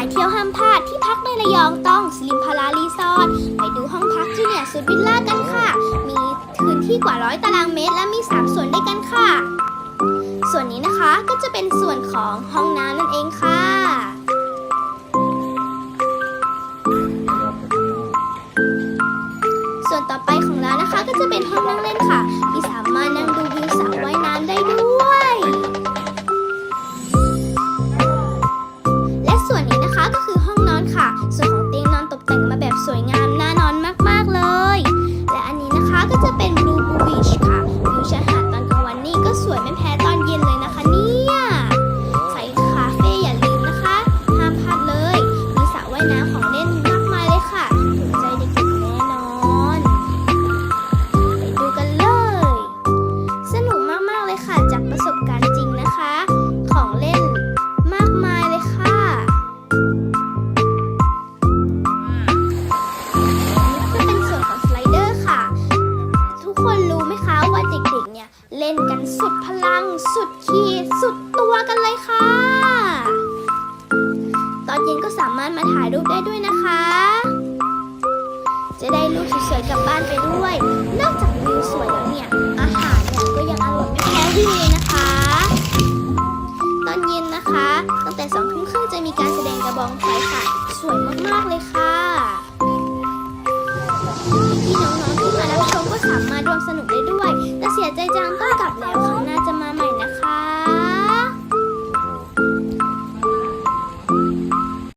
ายเที่ยวห้ามพลาดที่พักในระยองต้องสลิมพารารีสอร์ทไปดูห้องพักจูเนียสุดวิลล่ากันค่ะ มีพื้นที่กว่าร้อยตารางเมตร และมี 3 ส่วนด้วยกันค่ะ ส่วนนี้นะคะก็จะเป็นส่วนของห้องน้ำนั่นเองค่ะ ส่วนต่อไปของเรานะคะก็จะเป็นห้องนั่งเล่นค่ะที่สา ก็จะเป็น Blue Beach ค่ะ เี่ย เล่นกันสุดพลัง สุดขีด สุดตัวกันเลยค่ะ ตอนเย็นก็สามารถมาถ่ายรูปได้ด้วยนะคะ จะได้รูปสวยๆกลับบ้านไปด้วย นอกจากวิวสวยแล้วเนี่ย อาหารเนี่ยก็ยังอร่อยไม่แพ้ที่นี่นะคะ ตอนเย็นนะคะ ตั้งแต่สองทุ่มครึ่งจะมีการแสดงกระบองไฟค่ะ สวยมากๆเลยค่ะ 干嘛呢？